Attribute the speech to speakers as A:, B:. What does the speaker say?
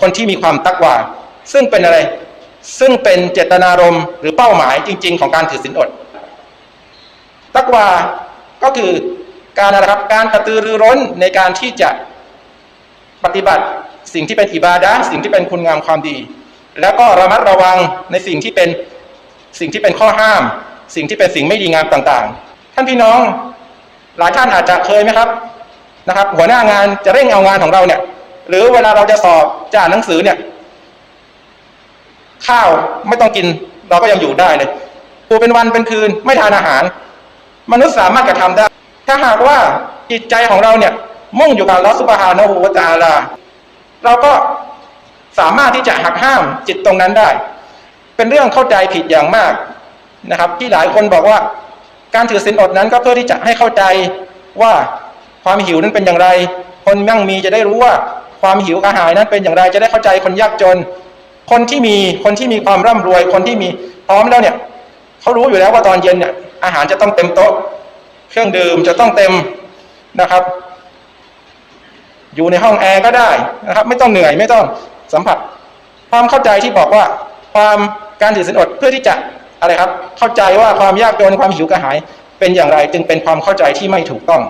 A: คนที่มีความตักวาซึ่งเป็นอะไร ซึ่งเป็นเจตนารมณ์หรือเป้าหมายจริง ๆ ของการถือศีลอด ตักวาก็คือการอะไรครับการกระตือรือร้นในการที่จะปฏิบัติสิ่งที่เป็นอิบาดะสิ่งที่เป็นคุณงามความดี แล้วก็ระมัดระวังในสิ่งที่เป็นสิ่งที่เป็นข้อห้าม สิ่งที่เป็นสิ่งไม่ดีงามต่างๆ ท่านพี่น้องหลายท่านอาจจะเคยไหมครับนะครับ หัวหน้างานจะเร่งเอางานของเราเนี่ย หรือเวลาเราจะสอบจะอ่านหนังสือเนี่ย ข้าวไม่ต้องกิน เราก็ยังอยู่ได้เลยปูเป็นวันเป็นคืนไม่ทานอาหาร มนุษย์สามารถกระทำได้ ถ้าหากว่าจิตใจของเราเนี่ย มุ่งอยู่กับลอฮฺซุบฮานะฮูวะตาลา เราก็สามารถที่จะหักห้ามจิตตรงนั้นได้ เป็นเรื่องเข้าใจผิดอย่างมากนะครับ ที่หลายคนบอกว่า การถือศีลอดนั้นก็เพื่อที่จะให้เข้าใจว่าความหิวนั้นเป็นอย่างไร คนมั่งมีจะได้รู้ว่า ความหิวกระหายนั้นเป็นอย่างไรจะได้เข้าใจคนยากจน คนที่มีคนที่มีความร่ำรวย คนที่มีพร้อมแล้วเนี่ยเขารู้อยู่แล้วว่าตอนเย็นเนี่ยอาหารจะต้องเต็มโต๊ะ เครื่องดื่มจะต้องเต็มนะครับ อยู่ในห้องแอร์ก็ได้นะครับ ไม่ต้องเหนื่อยไม่ต้องสัมผัส ความเข้าใจที่บอกว่าความการถือศีลอดเพื่อที่จะอะไรครับ เข้าใจว่าความยากจนความหิวกระหายเป็นอย่างไรจึงเป็นความเข้าใจที่ไม่ถูกต้อง